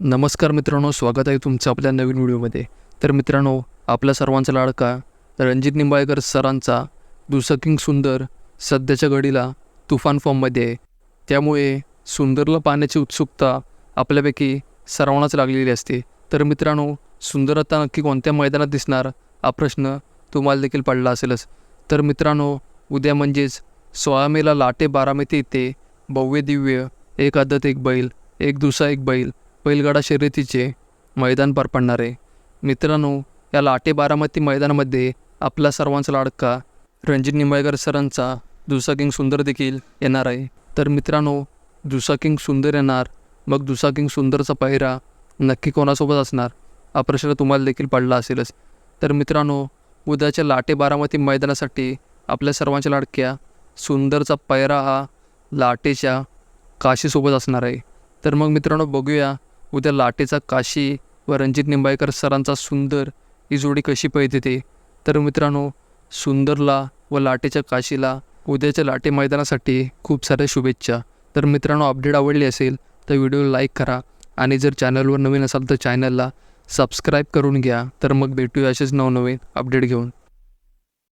नमस्कार मित्रांनो स्वागत आहे तुमचं आपल्या नवीन व्हिडिओमध्ये. तर मित्रांनो आपल्या सर्वांचा लाडका रणजित निंबाळकर सरांचा दुसकिंग सुंदर सध्याच्या घडीला तुफान फॉर्ममध्ये आहे. त्यामुळे सुंदरला पाहण्याची उत्सुकता आपल्यापैकी सर्वांनाच लागलेली असते. तर मित्रांनो सुंदर आता नक्की कोणत्या मैदानात दिसणार हा प्रश्न तुम्हाला देखील पडला असेलच. तर मित्रांनो उद्या म्हणजेच सोळा मेला लाटे बारामती येथे भव्य दिव्य एक आदत एक बैल एक दुसरा एक बैल बैलगाडा शर्यतीचे मैदान पार पडणार. आहे मित्रांनो या लाटे बारामती मैदानामध्ये आपला सर्वांचा लाडका रणजित निंबाळकर सरांचा दुसा किंग सुंदर देखील येणार आहे. तर मित्रांनो दुसा किंग सुंदर येणार मग दुसा किंग सुंदरचा पायरा नक्की कोणासोबत असणार? हा प्रश्न तुम्हाला देखील पडला असेलच. तर मित्रांनो उद्याच्या लाटे बारामती मैदानासाठी आपल्या सर्वांच्या लाडक्या सुंदरचा पायरा हा लाटेच्या काशीसोबत असणार आहे. तर मग मित्रांनो बघूया उद्या लाटेचा काशी व रणजित निंबाळकर सरांचा सुंदर ही जोडी कशी पळते ते? तर मित्रांनो सुंदरला व लाटेच्या काशीला उद्याच्या लाटे मैदानासाठी खूप साऱ्या शुभेच्छा. तर मित्रांनो अपडेट आवडली असेल तर व्हिडिओला लाईक करा आणि जर चॅनलवर नवीन असाल तर चॅनलला सबस्क्राईब करून घ्या. तर मग भेटूया असेच नवनवीन अपडेट घेऊन.